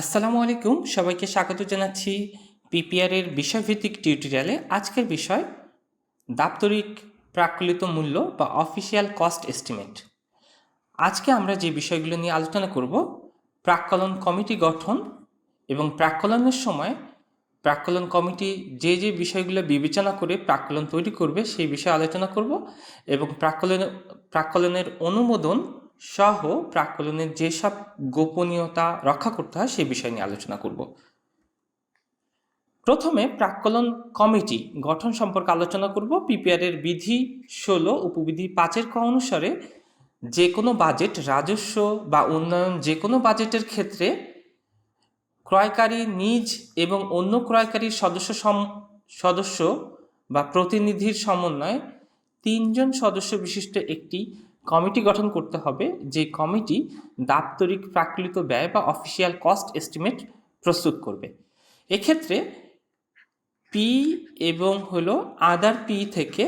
আসসালামু আলাইকুম, সবাইকে স্বাগত জানাচ্ছি পিপিআর এর বিষয়ভিত্তিক টিউটোরিয়ালে। আজকের বিষয়, দাপ্তরিক প্রাকলিত মূল্য বা অফিসিয়াল কস্ট এস্টিমেট। আজকে আমরা যে বিষয়গুলো নিয়ে আলোচনা করব, প্রাক্কলন কমিটি গঠন এবং প্রাক্কলনের সময় প্রাক্কলন কমিটি যে যে বিষয়গুলো বিবেচনা করে প্রাক্কলন তৈরি করবে সেই বিষয়ে আলোচনা করব এবং প্রাক্কলন প্রাক্কলনের অনুমোদন সহ প্রাক্কলনের যেসব গোপনীয়তা রক্ষা করতে হয় সেই বিষয় নিয়ে আলোচনা করব। প্রথমে প্রাক্কলন কমিটি গঠন সম্পর্কে আলোচনা করব। পিপিআর এর বিধি ষোলো, উপবিধি পাঁচের ক অনুসারে যে কোনো বাজেট, রাজস্ব বা উন্নয়ন যে কোনো বাজেটের ক্ষেত্রে ক্রয়কারী নিজ এবং অন্য ক্রয়কারীর সদস্য সদস্য বা প্রতিনিধির সমন্বয়ে তিনজন সদস্য বিশিষ্ট একটি কমিটি গঠন করতে হবে, যে কমিটি দাপ্তরিক প্রাকৃত ব্যয় বা অফিসিয়াল কস্ট এস্টিমেট প্রস্তুত করবে। এক্ষেত্রে পি এবং হলো আদার পি থেকে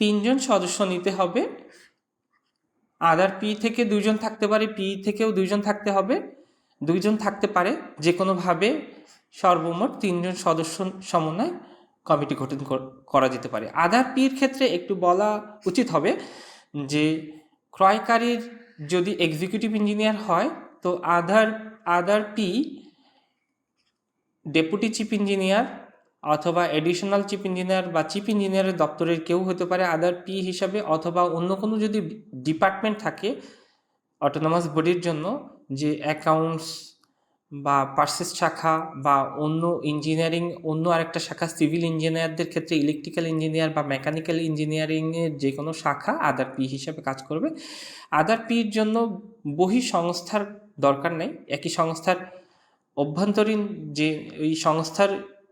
তিনজন সদস্য নিতে হবে। আদার পি থেকে দুজন থাকতে পারে পি থেকেও দুইজন থাকতে হবে। দুইজন থাকতে পারে যে কোনোভাবে সর্বমোট তিনজন সদস্য সমন্বয় কমিটি গঠন করা যেতে পারে। আধার পির ক্ষেত্রে একটু বলা উচিত হবে যে, ক্রয়কারীর যদি এক্সিকিউটিভ ইঞ্জিনিয়ার হয়, তো আধার আধার পি ডেপুটি চিফ ইঞ্জিনিয়ার অথবা এডিশনাল চিফ ইঞ্জিনিয়ার বা চিফ ইঞ্জিনিয়ারের দপ্তরের কেউ হতে পারে আদার পি হিসাবে, অথবা অন্য কোনো যদি ডিপার্টমেন্ট থাকে অটোনমাস বডির জন্য যে অ্যাকাউন্টস বা পার্সেস শাখা বা অন্য ইঞ্জিনিয়ারিং অন্য আরেকটা শাখা সিভিল ইঞ্জিনিয়ারদের ক্ষেত্রে ইলেকট্রিক্যাল ইঞ্জিনিয়ার বা মেকানিক্যাল ইঞ্জিনিয়ারিংয়ের যে কোনো শাখা আদার পি হিসাবে কাজ করবে। আদার পির জন্য বহি সংস্থার দরকার নেই। একই সংস্থার অভ্যন্তরীণ যে, এই সংস্থার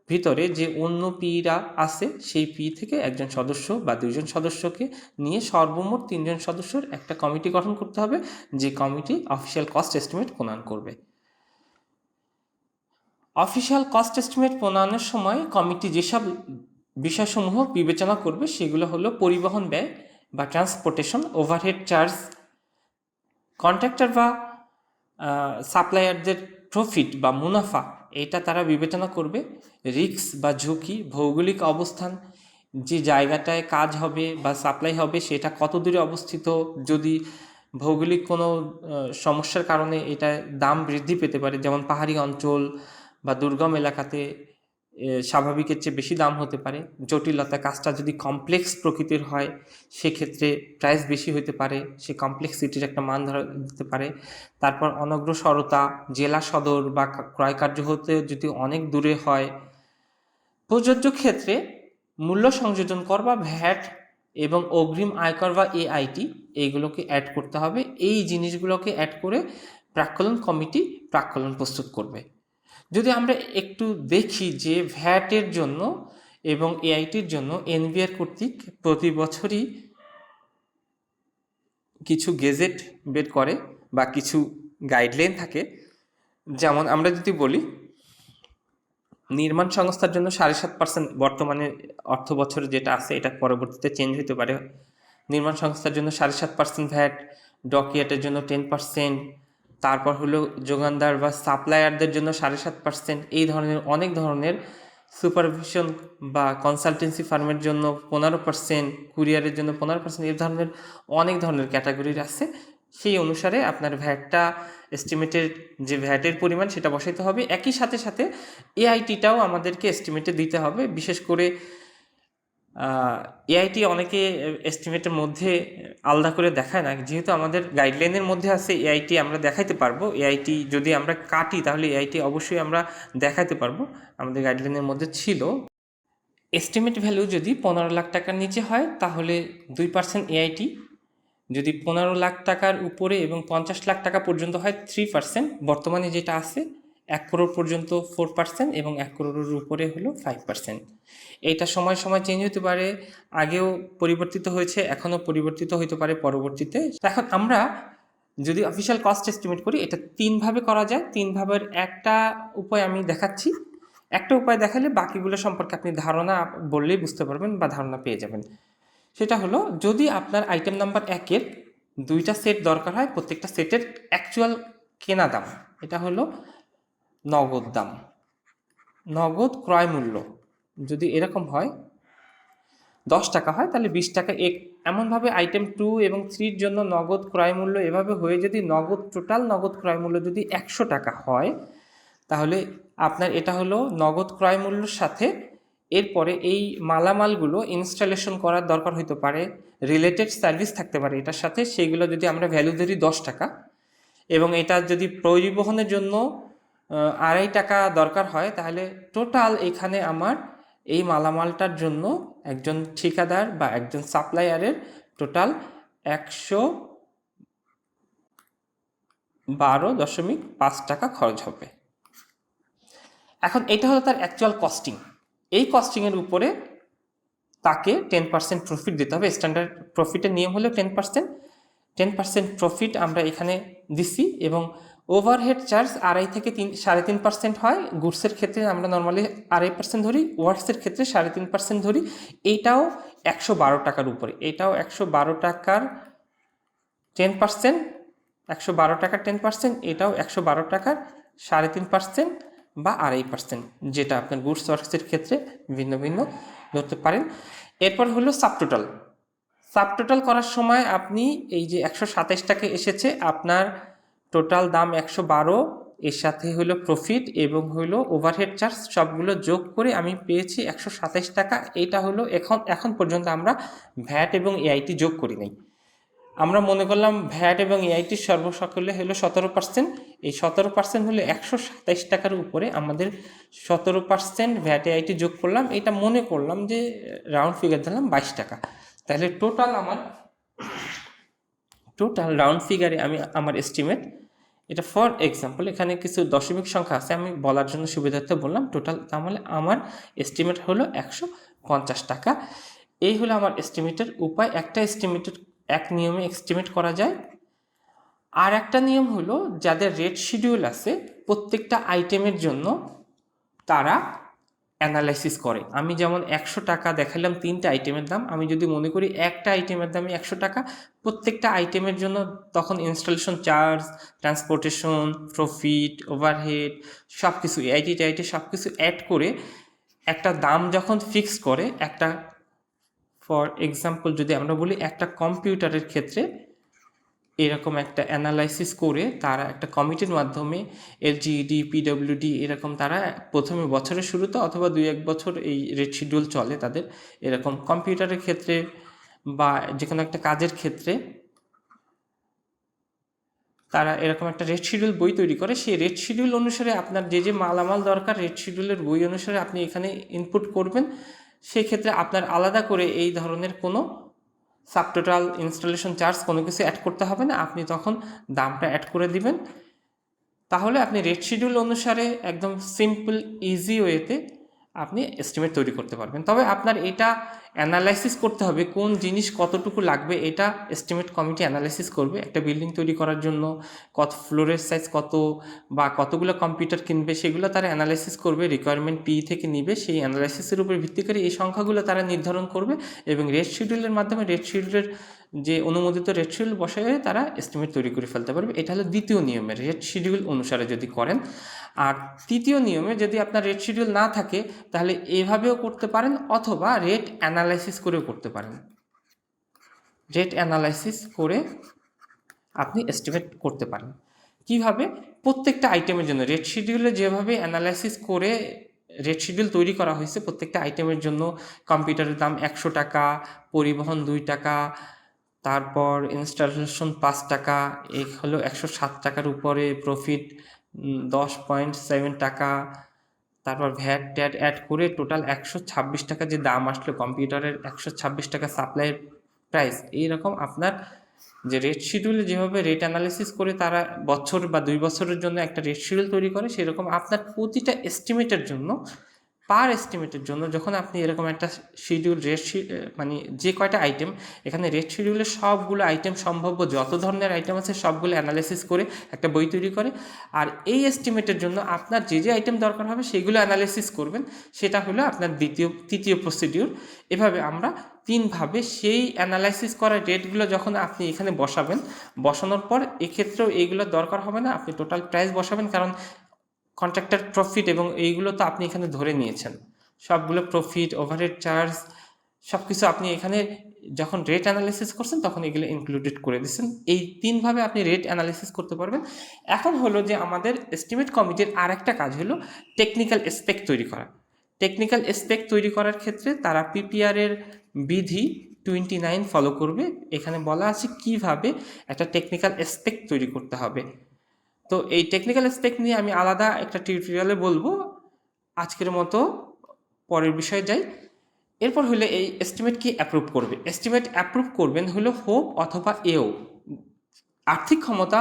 ভিতরে যে অন্য পিরা আছে, সেই পি থেকে একজন সদস্য বা দুইজন সদস্যকে নিয়ে সর্বমোট তিনজন সদস্যর একটা কমিটি গঠন করতে হবে। যে কমিটি অফিসিয়াল কস্ট এস্টিমেট প্রণয়ন করবে। অফিসিয়াল কস্ট এস্টিমেট প্রণয়নের সময় কমিটি যেসব বিষয়সমূহ বিবেচনা করবে, সেগুলো হলো পরিবহন ব্যয় বা ট্রান্সপোর্টেশন, ওভারহেড চার্জ, কন্ট্রাক্টর বা সাপ্লায়ারদের প্রফিট বা মুনাফা, এটা তারা বিবেচনা করবে। রিস্ক বা ঝুঁকি, ভৌগোলিক অবস্থান, যে জায়গাটায় কাজ হবে বা সাপ্লাই হবে, সেটা কত দূরে অবস্থিত, যদি ভৌগোলিক কোনো সমস্যার কারণে এটা দাম বৃদ্ধি পেতে পারে, যেমন পাহাড়ি অঞ্চল বা দুর্গম এলাকাতে স্বাভাবিকের চেয়ে বেশি দাম হতে পারে। জটিলতা কাজটা যদি কমপ্লেক্স প্রকৃতির হয়, সেক্ষেত্রে প্রাইস বেশি হতে পারে, সে কমপ্লেক্সিটির একটা মান ধরা দিতে পারে। তারপর অনগ্রসরতা, জেলা সদর বা কা- ক্রয় কার্য হতে যদি অনেক দূরে হয়, প্রযোজ্য ক্ষেত্রে মূল্য সংযোজন কর বা ভ্যাট এবং অগ্রিম আয়কর বা এআইটি এইগুলোকে অ্যাড করতে হবে। এই জিনিসগুলোকে অ্যাড করে প্রাক্কলন কমিটি প্রাক্কলন প্রস্তুত করবে। যদি আমরা একটু দেখি যে ভ্যাটের জন্য এবং এআইটির জন্য এনবিআর কর্তৃক প্রতি বছরই কিছু গেজেট বের করে বা কিছু গাইডলাইন থাকে, যেমন আমরা যদি বলি, নির্মাণ সংস্থার জন্য সাড়ে সাত পার্সেন্ট বর্তমানে অর্থ বছরে যেটা আছে এটা পরবর্তীতে চেঞ্জ হতে পারে। নির্মাণ সংস্থার জন্য সাড়ে সাত পার্সেন্ট ভ্যাট, ডকিয়াটের জন্য টেন পার্সেন্ট তারপর হলো যোগানদার বা সাপ্লায়ারদের জন্য সাড়ে সাত পার্সেন্ট এই ধরনের, অনেক ধরনের সুপারভিশন বা কনসালটেন্সি ফার্মের জন্য পনেরো পার্সেন্ট কুরিয়ারের জন্য পনেরো পার্সেন্ট এই ধরনের অনেক ধরনের ক্যাটাগরির আছে। সেই অনুসারে আপনার ভ্যাটটা এস্টিমেটের যে ভ্যাটের পরিমাণ সেটা বসাইতে হবে। একই সাথে সাথে এআইটিটাও আমাদেরকে এস্টিমেটে দিতে হবে। বিশেষ করে এআইটি অনেকে এস্টিমেটের মধ্যে আলাদা করে দেখায় না। যেহেতু আমাদের গাইডলাইনের মধ্যে আছে এআইটি আমরা দেখাইতে পারব। এআইটি যদি আমরা কাটি, তাহলে এআইটি অবশ্যই আমরা দেখাইতে পারব। আমাদের গাইডলাইনের মধ্যে ছিল। এস্টিমেট ভ্যালু যদি পনেরো লাখ টাকার নিচে হয়, তাহলে দুই পার্সেন্ট এআইটি যদি পনেরো লাখ টাকার উপরে এবং পঞ্চাশ লাখ টাকা পর্যন্ত হয় থ্রি পার্সেন্ট বর্তমানে যেটা আছে এক করোড় পর্যন্ত ফোর পার্সেন্ট এবং এক করোড়ের উপরে হলো ফাইভ পার্সেন্ট এটা সময় সময় চেঞ্জ হতে পারে, আগেও পরিবর্তিত হয়েছে, এখনও পরিবর্তিত হতে পারে পরবর্তীতে। এখন আমরা যদি অফিসিয়াল কস্ট এস্টিমেট করি, এটা তিনভাবে করা যায়। তিন ভাবের একটা উপায় আমি দেখাচ্ছি। একটা উপায় দেখালে বাকিগুলো সম্পর্কে আপনি ধারণা বললেই বুঝতে পারবেন বা ধারণা পেয়ে যাবেন। সেটা হলো, যদি আপনার আইটেম নাম্বার একের দুইটা সেট দরকার হয়, প্রত্যেকটা সেটের অ্যাকচুয়াল কেনা দাম, এটা হলো নগদ দাম। নগদ ক্রয় মূল্য। যদি এরকম হয়, দশ টাকা হয়, তাহলে বিশ টাকা এক। এমনভাবে আইটেম টু এবং থ্রির জন্য নগদ ক্রয় মূল্য এভাবে হয়ে যদি নগদ টোটাল নগদ ক্রয় মূল্য যদি একশো টাকা হয়, তাহলে আপনার এটা হলো নগদ ক্রয় মূল্যর সাথে এরপরে এই মালামালগুলো ইনস্টলেশন করার দরকার হতে পারে রিলেটেড সার্ভিস থাকতে পারে এটার সাথে। সেগুলো যদি আমরা ভ্যালু ধরি দশ টাকা, এবং এটা যদি পরিবহনের জন্য আড়াই টাকা দরকার হয়, তাহলে টোটাল এখানে আমার এই মালামালটার জন্য একজন ঠিকাদার বা একজন সাপ্লায়ারের টোটাল একশো বারো দশমিক পাঁচ টাকা খরচ হবে। এখন এটা হলো তার অ্যাকচুয়াল কস্টিং এই কস্টিংয়ের উপরে তাকে টেন পার্সেন্ট প্রফিট দিতে হবে। স্ট্যান্ডার্ড প্রফিটের নিয়ম হলো ten percent ten percent profit আমরা এখানে দিছি এবং ওভারহেড চার্জ আড়াই থেকে তিন, সাড়ে তিন পার্সেন্ট হয়। গুডসের ক্ষেত্রে আমরা নর্মালি আড়াই পার্সেন্ট ধরি ওয়ার্ডসের ক্ষেত্রে সাড়ে তিন পার্সেন্ট ধরি। এইটাও একশো বারো টাকার উপরে। এটাও একশো বারো টাকার টেন পার্সেন্ট একশো বারো টাকার টেন পার্সেন্ট এটাও একশো বারো টাকার সাড়ে তিন পার্সেন্ট বা আড়াই পার্সেন্ট যেটা আপনার গুডস ওয়ার্কসের ক্ষেত্রে ভিন্ন ভিন্ন ধরতে পারেন। এরপর হলো সাবটোটাল সাবটোটাল করার সময় আপনি এই যে একশো সাতাইশ টাকা এসেছে, আপনার টোটাল দাম একশো বারো, এর সাথে হলো প্রফিট এবং হলো ওভারহেড চার্জ সবগুলো যোগ করে আমি পেয়েছি একশো সাতাইশ টাকা। এটা হলো এখন এখন পর্যন্ত আমরা ভ্যাট এবং এআইটি যোগ করি নাই। আমরা মনে করলাম ভ্যাট এবং এআইটি সর্বসকলে হলো সতেরো পার্সেন্ট এই সতেরো পার্সেন্ট হলো একশো সাতাইশ টাকার উপরে আমাদের সতেরো পার্সেন্ট ভ্যাট এআইটি যোগ করলাম। এটা মনে করলাম যে রাউন্ড ফিগার দিলাম বাইশ টাকা। তাহলে টোটাল আমার টোটাল রাউন্ড ফিগারে আমি আমার এস্টিমেট এটা ফর এক্সাম্পল এখানে কিছু দশমিক সংখ্যা আছে, আমি বলার জন্য সুবিধার্থে বললাম টোটাল তাহলে আমার এস্টিমেট হলো একশো পঞ্চাশ টাকা। এই হলো আমার এস্টিমেটের উপায়, একটা এস্টিমেটের এক নিয়মে এস্টিমেট করা যায়। আর একটা নিয়ম হলো, যাদের রেট শিডিউল আছে, প্রত্যেকটা আইটেমের জন্য তারা অ্যানালাইসিস করে। আমি যেমন একশো টাকা দেখালাম তিনটা আইটেমের দাম, আমি যদি মনে করি একটা আইটেমের দামে একশো টাকা, প্রত্যেকটা আইটেমের জন্য তখন installation charge transportation profit overhead সব কিছু আইটি টাইটি সব কিছু অ্যাড করে একটা দাম যখন ফিক্স করে, একটা ফর এক্সাম্পল যদি আমরা বলি একটা কম্পিউটারের ক্ষেত্রে এরকম একটা অ্যানালাইসিস করে তারা একটা কমিটির মাধ্যমে এলজিইডি পিডব্লিউডি এরকম তারা প্রথমে বছরের শুরুতে অথবা দুই এক বছর এই রেড শিডিউল চলে তাদের এরকম কম্পিউটারের ক্ষেত্রে বা যে কোনো একটা কাজের ক্ষেত্রে। তারা এরকম একটা রেড শিডিউল বই তৈরি করে। সেই রেড শিডিউল অনুসারে আপনার যে যে মালামাল দরকার রেড শিডিউলের বই অনুসারে আপনি এখানে ইনপুট করবেন। সেক্ষেত্রে আপনার আলাদা করে এই ধরনের কোনো সাবটোটাল ইনস্টলেশন চার্জ কোনো কিছু অ্যাড করতে হবে না। আপনি তখন দামটা অ্যাড করে দিবেন। তাহলে আপনি রেট শিডিউল অনুসারে একদম সিম্পল ইজি ওয়েতে আপনি এস্টিমেট তৈরি করতে পারবেন। তবে আপনার এটা অ্যানালাইসিস করতে হবে কোন জিনিস কতটুকু লাগবে, এটা এস্টিমেট কমিটি অ্যানালাইসিস করবে। একটা বিল্ডিং তৈরি করার জন্য কত ফ্লোরের সাইজ কত বা কতগুলো কম্পিউটার কিনবে, সেগুলো তারা অ্যানালাইসিস করবে রিকোয়ারমেন্ট পি থেকে নিবে, সেই অ্যানালাইসিসের উপর ভিত্তি করে এই সংখ্যাগুলো তারা নির্ধারণ করবে এবং রেড শিডিউলের মাধ্যমে রেড শিডিউলের যে অনুমোদিত রেট শিডিউল বসায় তারা এস্টিমেট তৈরি করে ফেলতে পারবে। এটা হলো দ্বিতীয় নিয়মের রেট শিডিউল অনুসারে যদি করেন। আর তৃতীয় নিয়মে যদি আপনার রেট শিডিউল না থাকে, তাহলে এভাবেও করতে পারেন অথবা রেট অ্যানালাইসিস করেও করতে পারেন। রেট অ্যানালাইসিস করে আপনি এস্টিমেট করতে পারেন। কীভাবে? প্রত্যেকটা আইটেমের জন্য। রেট শিডিউলে যেভাবে অ্যানালাইসিস করে রেট শিডিউল তৈরি করা হয়েছে, প্রত্যেকটা আইটেমের জন্য কম্পিউটারের দাম একশো টাকা, পরিবহন দুই টাকা তারপর ইনস্টলেশন পাঁচ টাকা এই হলো একশো সাত টাকার উপরে প্রফিট দশ পয়েন্ট সেভেন টাকা। তারপর ভ্যাট ট্যাট অ্যাড করে টোটাল একশো ছাব্বিশ টাকা যে দাম আসলো কম্পিউটারের, একশো ছাব্বিশ টাকা সাপ্লাইয়ের প্রাইস এইরকম আপনার যে রেট শিডিউলে যেভাবে রেট অ্যানালিসিস করে তারা বছর বা দুই বছরের জন্য একটা রেট শিডিউল তৈরি করে, সেরকম আপনার প্রতিটা এস্টিমেটের জন্য পার এস্টিমেটের জন্য যখন আপনি এরকম একটা শিডিউল রেট মানে যে কয়টা আইটেম এখানে রেট শিডিউলের সবগুলো আইটেম সম্ভাব্য, যত ধরনের আইটেম আছে সবগুলো অ্যানালাইসিস করে একটা বই তৈরি করে। আর এই এস্টিমেটের জন্য আপনার যে যে আইটেম দরকার হবে সেগুলো অ্যানালাইসিস করবেন। সেটা হলো আপনার দ্বিতীয়, তৃতীয় প্রসিডিউর এভাবে আমরা তিনভাবে সেই অ্যানালাইসিস করা রেটগুলো যখন আপনি এখানে বসাবেন, বসানোর পর এক্ষেত্রেও এইগুলো দরকার হবে না। আপনি টোটাল প্রাইস বসাবেন, কারণ কন্ট্রাক্টর প্রফিট এবং এইগুলো তো আপনি এখানে ধরে নিয়েছেন। সবগুলো প্রফিট ওভারহেড চার্জ সব কিছু আপনি এখানে যখন রেট অ্যানালিসিস করছেন তখন এগুলো ইনক্লুডেড করে দিচ্ছেন এই তিনভাবে আপনি রেট অ্যানালিসিস করতে পারবেন। এখন হলো যে আমাদের এস্টিমেট কমিটির আর একটা কাজ হলো টেকনিক্যাল স্পেক তৈরি করা। টেকনিক্যাল স্পেক তৈরি করার ক্ষেত্রে তারা পিপিআরের বিধি টোয়েন্টি নাইন ফলো করবে। এখানে বলা আছে কীভাবে একটা টেকনিক্যাল স্পেক তৈরি করতে হবে। তো এই টেকনিক্যাল স্পেক নিয়ে আমি আলাদা একটা টিউটোরিয়ালে বলব। আজকের মতো পরের বিষয়ে যাই। এরপর হলো এই এস্টিমেট কি অ্যাপ্রুভ করবে? এস্টিমেট অ্যাপ্রুভ করবেন হলো হোপ অথবা এও। আর্থিক ক্ষমতা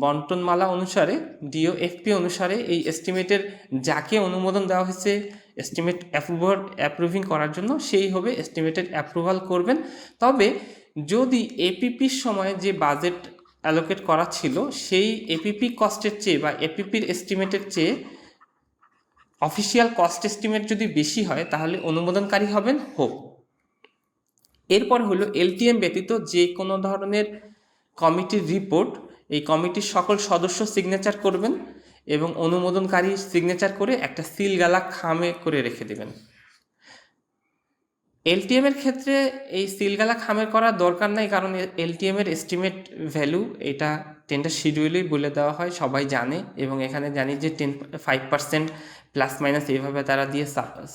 বন্টনমালা অনুসারে ডিও এফপি অনুসারে এই এস্টিমেটের যাকে অনুমোদন দেওয়া হয়েছে এস্টিমেট অ্যাপ্রুভার অ্যাপ্রুভিং করার জন্য সেই হবে এস্টিমেটেড অ্যাপ্রুভাল করবেন। তবে যদি এপিপির সময় যে বাজেট অ্যালোকেট করা ছিল, সেই এপিপি কস্টের চেয়ে বা এপিপির এস্টিমেটের চেয়ে অফিসিয়াল কস্ট এস্টিমেট যদি বেশি হয়, তাহলে অনুমোদনকারী হবেন হোক। এরপর হলো এলটিএম ব্যতীত যে কোনো ধরনের কমিটির রিপোর্ট এই কমিটির সকল সদস্য সিগনেচার করবেন এবং অনুমোদনকারী সিগনেচার করে একটা সিলগালা খামে করে রেখে দেবেন। এলটিএম এর ক্ষেত্রে এই সিলগালা খামের করার দরকার নাই, কারণ এলটিএম এর এস্টিমেট ভ্যালু এটা টেন্ডার শিডিউলেই বলে দেওয়া হয়, সবাই জানে এবং এখানে জানি যে ten five percent plus minus এইভাবে তারা দিয়ে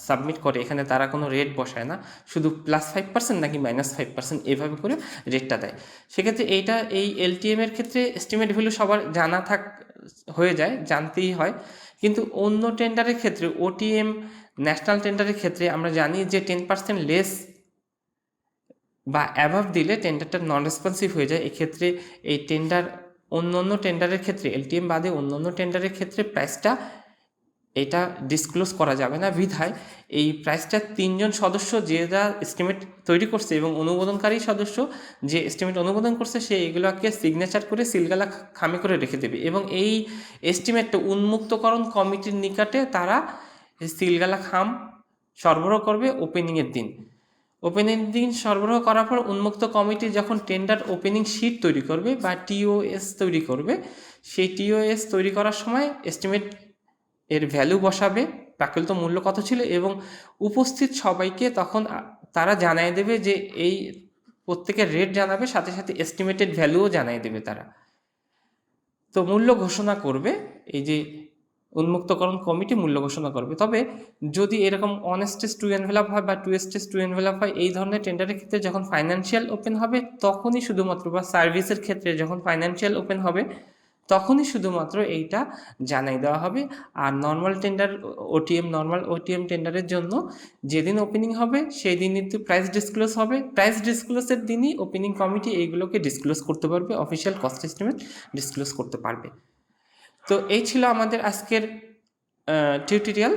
সাবমিট করে, এখানে তারা কোনো রেট বসায় না, শুধু প্লাস ফাইভ পার্সেন্ট নাকি মাইনাস ফাইভ পার্সেন্ট এইভাবে করে রেটটা দেয়। সেক্ষেত্রে এইটা এই এলটিএম এর ক্ষেত্রে এস্টিমেট ভ্যালু সবার জানা থাক, হয়ে যায়, জানতেই হয়। কিন্তু অন্য টেন্ডারের ক্ষেত্রে ওটিএম ন্যাশনাল টেন্ডারের ক্ষেত্রে আমরা জানি যে টেন পার্সেন্ট লেস বা অ্যাভাব দিলে টেন্ডারটা নন রেসপন্সিভ হয়ে যায়। এক্ষেত্রে এই টেন্ডার অন্য অন্য টেন্ডারের ক্ষেত্রে এলটিএম বাদে অন্য অন্য টেন্ডারের ক্ষেত্রে প্রাইসটা এটা ডিসক্লোজ করা যাবে না বিধায়। এই প্রাইসটা তিনজন সদস্য যে যা এস্টিমেট তৈরি করছে এবং অনুমোদনকারী সদস্য যে এস্টিমেট অনুমোদন করছে, সে এগুলোকে সিগনেচার করে সিলগালা খামে করে রেখে দেবে এবং এই এস্টিমেটটা উন্মুক্তকরণ কমিটির নিকটে তারা সিলগালা খাম সরবরাহ করবে ওপেনিংয়ের দিন। ওপেনিং দিন সরবরাহ করার পর উন্মুক্ত কমিটি যখন টেন্ডার ওপেনিং শিট তৈরি করবে বা টিওএস তৈরি করবে, সেই টিওএস তৈরি করার সময় এস্টিমেট এর ভ্যালু বসাবে, প্রাকৃত মূল্য কত ছিল এবং উপস্থিত সবাইকে তখন তারা জানাই দেবে যে এই প্রত্যেকের রেট জানাবে, সাথে সাথে এস্টিমেটেড ভ্যালুও জানাই দেবে তারা। তো মূল্য ঘোষণা করবে, এই যে উন্মুক্তকরণ কমিটি মূল্য ঘোষণা করবে। তবে যদি এরকম ওয়ান স্টেজ টু এনভেলপ হয় বা টু স্টেজ টু এনভেলপ হয়, এই ধরনের টেন্ডারের ক্ষেত্রে যখন ফাইন্যান্সিয়াল ওপেন হবে, তখনই শুধুমাত্র বা সার্ভিসের ক্ষেত্রে যখন ফাইন্যান্সিয়াল ওপেন হবে, তখনই শুধুমাত্র এইটা জানাই দেওয়া হবে। আর normal tender OTM normal OTM টেন্ডারের জন্য যেদিন ওপেনিং হবে সেই দিন তো প্রাইস ডিসক্লোজ হবে। প্রাইস ডিসক্লোজের দিনই ওপেনিং কমিটি এইগুলোকে ডিসক্লোজ করতে পারবে অফিসিয়াল কস্ট এস্টিমেট ডিসক্লোজ করতে পারবে। তো এই ছিল আমাদের আজকের টিউটোরিয়াল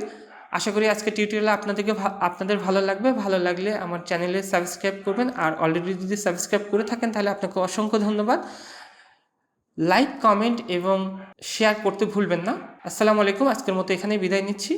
আশা করি আজকের টিউটোরিয়াল আপনাদেরকে আপনাদের ভালো লাগবে। ভালো লাগলে আমার চ্যানেলে সাবস্ক্রাইব করবেন। আর অলরেডি যদি সাবস্ক্রাইব করে থাকেন, তাহলে আপনাকে অসংখ্য ধন্যবাদ। লাইক কমেন্ট এবং শেয়ার করতে ভুলবেন না। আসসালামু আলাইকুম। আজকের মতো এখানে বিদায় নিচ্ছি।